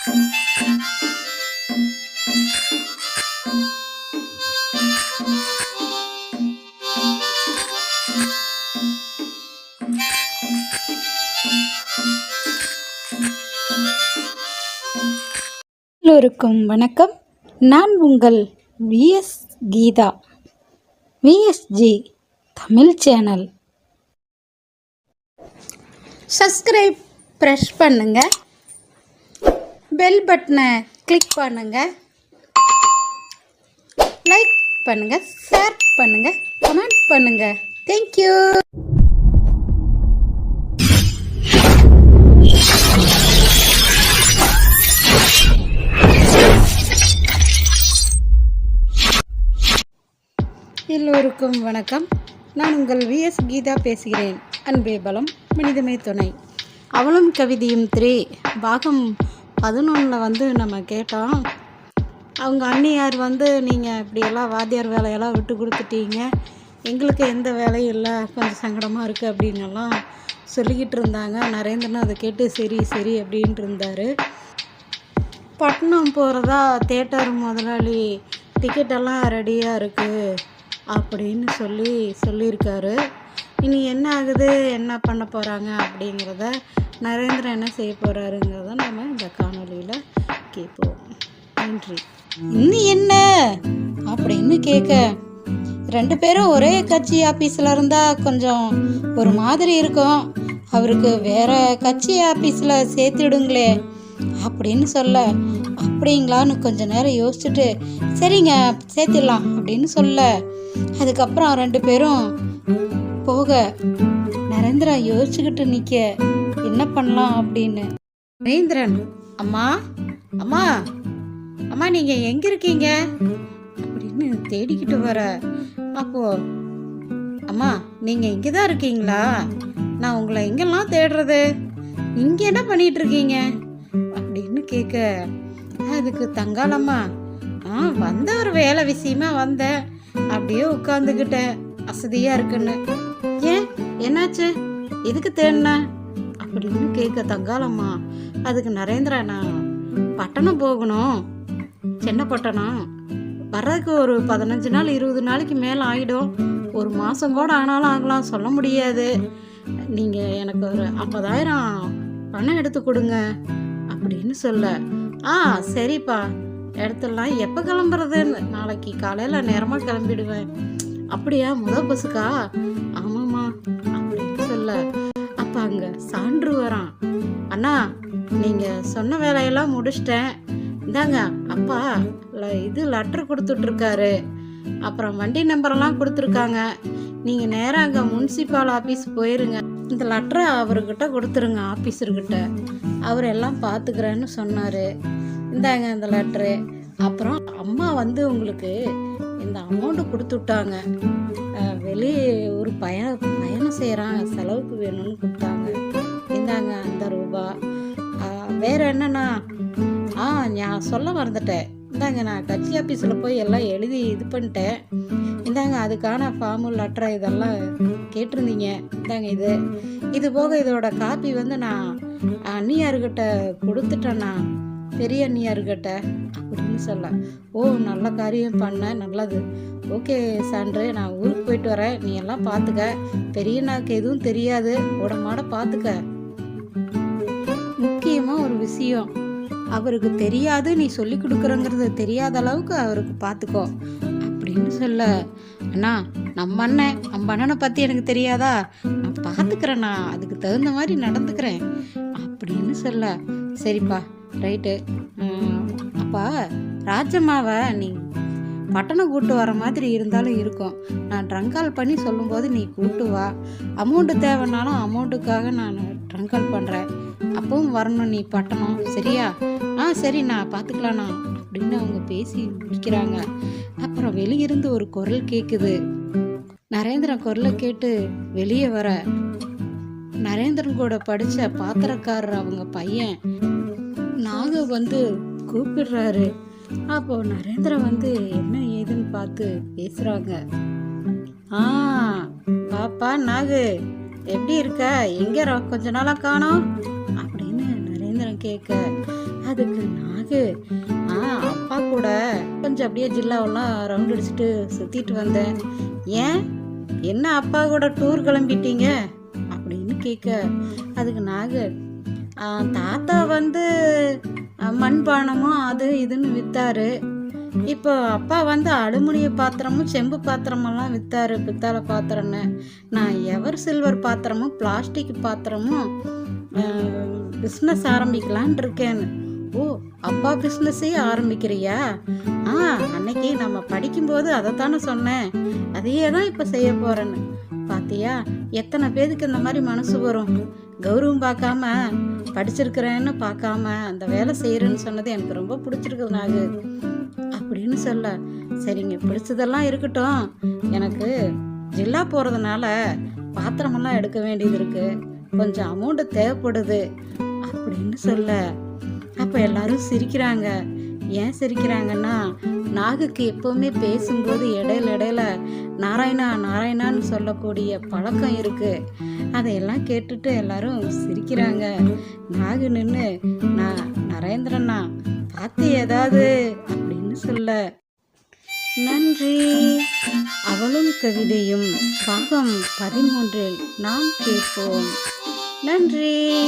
எல்லோருக்கும் வணக்கம். நான் உங்கள் VS Geetha. VSG Tamil channel. Subscribe press பண்ணுங்கள் பெல் பட்டனை கிளிக் பண்ணுங்கள் லைக் பண்ணுங்கள் ஷேர் பண்ணுங்கள் கமெண்ட் பண்ணுங்கள் தேங்க்யூ எல்லோருக்கும் வணக்கம். நான் உங்கள் விஎஸ் கீதா பேசுகிறேன். அன்பே பலம் மனிதமே துணை. அவளும் கவிதையும் த்ரே பாகம் பதினொன்றில் வந்து நம்ம கேட்டோம். அவங்க அண்ணியார் வந்து நீங்கள் இப்படியெல்லாம் வாத்தியார் வேலையெல்லாம் விட்டு கொடுத்துட்டீங்க. எங்களுக்கு எந்த வேலையும் இல்லை. கொஞ்சம் சங்கடமாக இருக்குது அப்படின்னெல்லாம் சொல்லிக்கிட்டு இருந்தாங்க. நரேந்திரன் அதை கேட்டு சரி சரி அப்படின்ட்டு இருந்தார். பட்டணம் போகிறதா தேட்டர் முதலாளி டிக்கெட்டெல்லாம் ரெடியாக இருக்குது அப்படின்னு சொல்லி சொல்லியிருக்காரு. இனி என்ன ஆகுது என்ன பண்ண போகிறாங்க அப்படிங்கிறத நரேந்திரன் என்ன செய்ய போகிறாருங்கிறத நம்ம இந்த காணொலியில் கேட்போம். நன்றி. இன்னும் என்ன அப்படின்னு கேட்க ரெண்டு பேரும் ஒரே கட்சி ஆஃபீஸில் இருந்தால் கொஞ்சம் ஒரு மாதிரி இருக்கும். அவருக்கு வேற கட்சி ஆஃபீஸில் சேர்த்துடுங்களே அப்படின்னு சொல்ல அப்படிங்களான்னு கொஞ்ச நேரம் யோசிச்சுட்டு சரிங்க சேர்த்திடலாம் அப்படின்னு சொல்ல. அதுக்கப்புறம் ரெண்டு பேரும் போக நரேந்திரா யோசிச்சுக்கிட்டு நிற்க என்ன பண்ணலாம்? அப்படின்னு. நரேந்திரன் அம்மா அம்மா அம்மா நீங்கள் எங்கே இருக்கீங்க? அப்படின்னு தேடிக்கிட்டு வர. அப்போ அம்மா நீங்கள் இங்கே தான் இருக்கீங்களா? நான் உங்களை எங்கெல்லாம் தேடுறது? இங்கே என்ன பண்ணிட்டு இருக்கீங்க? அப்படின்னு கேட்க அதுக்கு தங்காளம்மா ஆ வந்த ஒரு வேலை விஷயமா வந்தேன். அப்படியே உட்காந்துக்கிட்டேன் வசதியாக இருக்குன்னு. ஏன்? என்னாச்சு? எதுக்கு தேடின? அப்படின்னு கேட்க தங்காலம்மா அதுக்கு நரேந்திரா நான் பட்டணம் போகணும். சின்ன பட்டணம். வர்றதுக்கு ஒரு பதினஞ்சு நாள் இருபது நாளைக்கு மேலே ஆகிடும் ஒரு மாதம் கூட ஆனாலும் ஆகலாம் சொல்ல முடியாது. நீங்கள் எனக்கு ஒரு ஐம்பதாயிரம் பணம் எடுத்து கொடுங்க அப்படின்னு சொல்ல. ஆ சரிப்பா. எடுத்துடலாம். எப்போ கிளம்புறதுன்னு? நாளைக்கு காலையில் நேரமாக கிளம்பிடுவேன். அப்படியா? முத பசுக்கா ஆமாம்மா அப்படின்னு சொல்ல. அப்போ அங்கே சான்று வரான். அண்ணா நீங்கள் சொன்ன வேலையெல்லாம் முடிச்சிட்டேன். இந்தாங்க அப்பா ல- இது லெட்ரு கொடுத்துட்ருக்காரு. அப்புறம் வண்டி நம்பரெல்லாம் கொடுத்துருக்காங்க. நீங்கள் நேராக அங்கே முன்சிபால் ஆஃபீஸ் போயிருங்க. இந்த லெட்டரை அவர்கிட்ட கொடுத்துருங்க ஆஃபீஸர்கிட்ட அவர் எல்லாம் பார்த்துக்கிறேன்னு சொன்னார். இந்தாங்க இந்த லெட்ரு அப்புறம் அம்மா வந்து உங்களுக்கு இந்த அமௌண்ட்டு கொடுத்து விட்டாங்க. வெளியே ஒரு பய பயணம் செய்கிறான் செலவுக்கு வேணும்னு கொடுத்தாங்க. இந்தாங்க அந்த ரூபா. வேறு வேற என்னண்ணா ஆ நான் சொல்ல மறந்துட்டேன். இந்தாங்க நான் கட்சி ஆஃபீஸில் போய் எல்லாம் எழுதி இது பண்ணிட்டேன். இந்தாங்க அதுக்கான ஃபார்மு லெட்டர் இதெல்லாம் கேட்டிருந்தீங்க. இந்தாங்க இது. இது போக இதோட காப்பி வந்து நான் அண்ணியார்கிட்ட கொடுத்துட்டேண்ணா பெரிய அண்ணியார்கிட்ட அப்படின்னு சொல்ல. ஓ நல்ல காரியம் பண்ண நல்லது. ஓகே சான்று நான் ஊருக்கு போயிட்டு வரேன். நீ எல்லாம் பார்த்துக்க பெரியண்ணாக்கு எதுவும் தெரியாது. உடம்பாட பார்த்துக்க முக்கியமாக ஒரு விஷயம். அவருக்கு தெரியாது. நீ சொல்லி கொடுக்குறங்கிறது தெரியாத அளவுக்கு அவருக்கு பார்த்துக்கோ அப்படின்னு சொல்ல. அண்ணா நம்ம அண்ணன் நம்ம அண்ணனை பற்றி எனக்கு தெரியாதா? நான் பார்த்துக்கிறேண்ணா அதுக்கு தகுந்த மாதிரி நடந்துக்கிறேன். அப்படின்னு சொல்ல. சரிப்பா ரைட்டு. அப்பா ராஜம்மாவை நீ பட்டணம் கூட்டு வர மாதிரி இருந்தாலும் இருக்கும். நான் ட்ரங்கால் பண்ணி சொல்லும்போது நீ கூட்டு வா. அமௌண்ட்டு தேவைன்னாலும் அமௌண்ட்டுக்காக நான் ட்ரங்கால் பண்ணுறேன் அப்பவும் வரணும் நீ பட்டணம். சரியா? ஆ சரி நான் பார்த்துக்கலாண்ணா அப்படின்னு அவங்க பேசி முடிக்கிறாங்க. அப்புறம் வெளியிருந்து ஒரு குரல் கேட்குது நரேந்திரன் குரலை கேட்டு வெளியே வர. நரேந்திரன் கூட படித்த பாத்திரக்காரர் அவங்க பையன் வந்து கூப்பிடுறாரு. அப்போ நரேந்திரன் வந்து என்ன ஏதுன்னு பார்த்து பேசுறாங்க? ஆ பாப்பா நாகு எப்படி இருக்க? எங்க கொஞ்ச நாளா காணோம்? அப்படின்னு நரேந்திரன் கேட்க அதுக்கு நாகு ஆ அப்பா கூட கொஞ்சம் அப்படியே ஜில்லாவெல்லாம் ரவுண்ட் அடிச்சுட்டு சுற்றிட்டு வந்தேன். ஏன்? என்ன அப்பா கூட டூர் கிளம்பிட்டீங்க? அப்படின்னு கேட்க அதுக்கு நாகு தாத்தா வந்து மண்பானமும் அது இதுன்னு விற்றாரு இப்போ அப்பா வந்து அலுமினிய பாத்திரமும் செம்பு பாத்திரமெல்லாம் விற்றாரு பித்தளை பாத்திரம்னு. நான் எவர் சில்வர் பாத்திரமும் பிளாஸ்டிக் பாத்திரமும் பிஸ்னஸ் ஆரம்பிக்கலான் இருக்கேன்னு. ஓ அப்பா பிஸ்னஸே ஆரம்பிக்கிறியா? ஆ அன்னைக்கு நம்ம படிக்கும்போது அதை தானே சொன்னேன். அதையே தான் இப்போ செய்ய போகிறேன்னு பாத்தியா எத்தனை பேருக்கு இந்த மாதிரி மனசு வரும்? கௌரவம் பார்க்காம படிச்சிருக்கிறேன்னு பார்க்காம அந்த வேலை செய்கிறேன்னு சொன்னது எனக்கு ரொம்ப பிடிச்சிருக்குது நாகு. அப்படின்னு சொல்ல சரிங்க பிடிச்சதெல்லாம் இருக்கட்டும். எனக்கு ஜில்லா போகிறதுனால பாத்திரமெல்லாம் எடுக்க வேண்டியது இருக்குது கொஞ்சம் அமௌண்ட்டு தேவைப்படுது அப்படின்னு சொல்ல அப்போ எல்லாரும் சிரிக்கிறாங்க. ஏன் சிரிக்கிறாங்கன்னா நாகுக்கு எப்போவுமே பேசும்போது இடையில இடையில நாராயணா நாராயணான்னு சொல்லக்கூடிய பழக்கம் இருக்குது அதையெல்லாம் கேட்டுட்டு எல்லாரும் சிரிக்கிறாங்க. நாகு நின்று நான் நரேந்திரண்ணா பார்த்து ஏதாவது? அப்படின்னு சொல்ல. நன்றி. அவளும் கவிதையும் பாகம் பதிமூன்றில் நாம் கேட்போம். நன்றி.